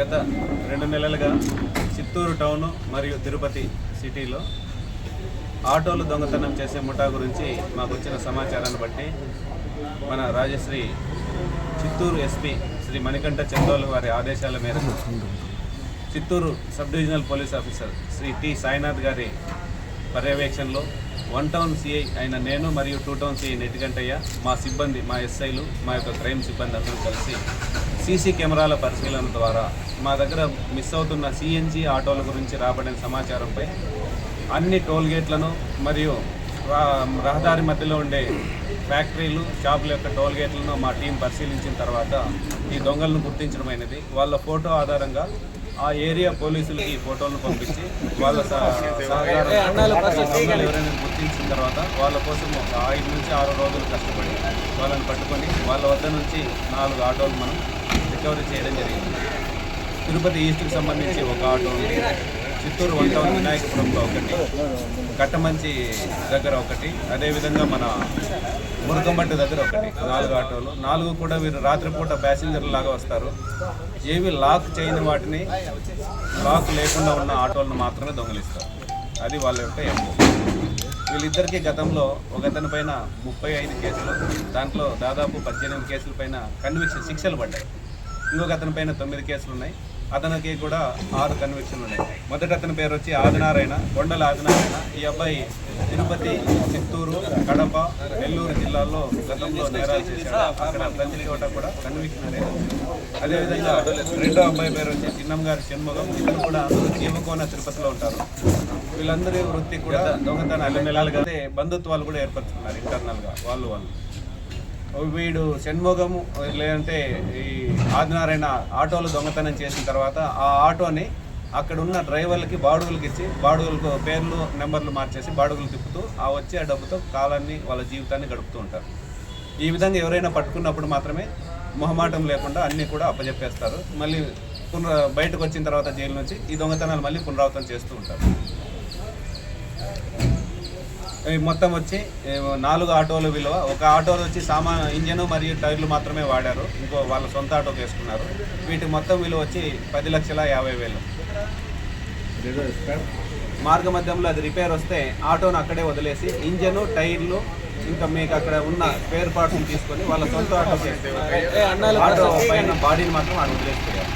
గత రెండు నెలలుగా చిత్తూరు టౌన్ మరియు తిరుపతి సిటీలో ఆటోలు దొంగతనం చేసే ముఠా గురించి మాకు వచ్చిన సమాచారాన్ని బట్టి మన రాజశ్రీ చిత్తూరు ఎస్పీ శ్రీ మణికంఠ చందోలు వారి ఆదేశాల మేరకు Chittoor sub divisional police officer Shri T Sainath గారి పర్యవేక్షణలో వన్ టౌన్ సిఐ అయిన నేను మరియు టూ టౌన్ సిఐ నెట్టిగంటయ్య మా సిబ్బంది మా ఎస్ఐలు మా యొక్క క్రైమ్ సిబ్బంది అందరూ కలిసి సీసీ కెమెరాల పరిశీలన ద్వారా మా దగ్గర మిస్ అవుతున్న సిఎన్జి ఆటోల గురించి రాబడిన సమాచారంపై అన్ని టోల్ గేట్లను మరియు రహదారి మధ్యలో ఉండే ఫ్యాక్టరీలు షాపుల యొక్క టోల్ గేట్లను మా టీం పరిశీలించిన తర్వాత ఈ దొంగలను గుర్తించడమైనది వాళ్ళ ఫోటో ఆధారంగా ఆ ఏరియా పోలీసులకి ఫోటోలను పంపించి వాళ్ళ సహకారం ఎవరైనా గుర్తించిన తర్వాత వాళ్ళ కోసం ఒక ఐదు నుంచి ఆరు రోజులు కష్టపడి వాళ్ళని పట్టుకొని వాళ్ళ వద్ద నుంచి నాలుగు ఆటోలు మనం రికవరీ చేయడం జరిగింది. తిరుపతి ఈస్ట్కి సంబంధించి ఒక ఆటో ఉంది. చిత్తూరు వన్ టౌన్ వినాయకపురంలో ఒకటి కట్టమంచి దగ్గర ఒకటి అదేవిధంగా మన మురుగంబట్టు దగ్గర ఒకటి నాలుగు ఆటోలు. నాలుగు కూడా వీరు రాత్రిపూట ప్యాసింజర్లు లాగా వస్తారు. ఏవి లాక్ చేయని వాటిని లాక్ లేకుండా ఉన్న ఆటోలను మాత్రమే దొంగలిస్తారు. అది వాళ్ళ యొక్క ఎంఓ. వీళ్ళిద్దరికీ గతంలో ఒకతని పైన ముప్పై ఐదు కేసులు దాంట్లో దాదాపు పద్దెనిమిది కేసుల పైన కన్విక్షన్ శిక్షలు పడ్డాయి. ఇంకొక అతని పైన తొమ్మిది కేసులు ఉన్నాయి. అతనికి కూడా ఆరు కన్విక్షన్లు ఉన్నాయి. మొదట అతని పేరు వచ్చి ఆదినారాయణ కొండల ఆదినారాయణ. ఈ అబ్బాయి తిరుపతి చిత్తూరు కడప నెల్లూరు జిల్లాల్లో గతంలో నేరాలు చేశాడు. అక్కడ ప్రతి చోట కూడా కన్విక్షన్ అనేది అదేవిధంగా రెండో అబ్బాయి పేరు వచ్చి చిన్నం గారి షణ్ముఖం. ఇతను కూడా జీవకోన తిరుపతిలో ఉంటారు. వీళ్ళందరి వృత్తి కూడా దొంగతనాలు. నెలలుగా బంధుత్వాలు కూడా ఏర్పరచుకున్నారు ఇంటర్నల్గా వాళ్ళు వాళ్ళు. వీడు షణ్ముఖము లేదంటే ఈ ఆదినారాయణ ఆటోలు దొంగతనం చేసిన తర్వాత ఆ ఆటోని అక్కడ ఉన్న డ్రైవర్లకి బాడుగులకి ఇచ్చి బాడుగులకు పేర్లు నెంబర్లు మార్చేసి బాడుగులు తిప్పుతూ ఆ వచ్చే ఆ డబ్బుతో కాలాన్ని వాళ్ళ జీవితాన్ని గడుపుతూ ఉంటారు. ఈ విధంగా ఎవరైనా పట్టుకున్నప్పుడు మాత్రమే మొహమాటం లేకుండా అన్నీ కూడా అప్పజెప్పేస్తారు. మళ్ళీ పునర బయటకు వచ్చిన తర్వాత జైలు నుంచి ఈ దొంగతనాలు మళ్ళీ పునరావృతం చేస్తూ ఉంటారు. మొత్తం వచ్చి నాలుగు ఆటోల విలువ. ఒక ఆటోలో వచ్చి సామా ఇంజన్ మరియు టైర్లు మాత్రమే వాడారు. ఇంకో వాళ్ళ సొంత ఆటో వేసుకున్నారు వీటి మొత్తం విలువ వచ్చి పది లక్షల యాభై వేలు. మార్గ మధ్యంలో అది రిపేర్ వస్తే ఆటోను అక్కడే వదిలేసి ఇంజన్ టైర్లు ఇంకా మీకు అక్కడ ఉన్న స్పేర్ పార్ట్స్ తీసుకొని వాళ్ళ సొంత ఆటో ఆటో పైన బాడీని మాత్రం ఆడ వదిలేసిపోయారు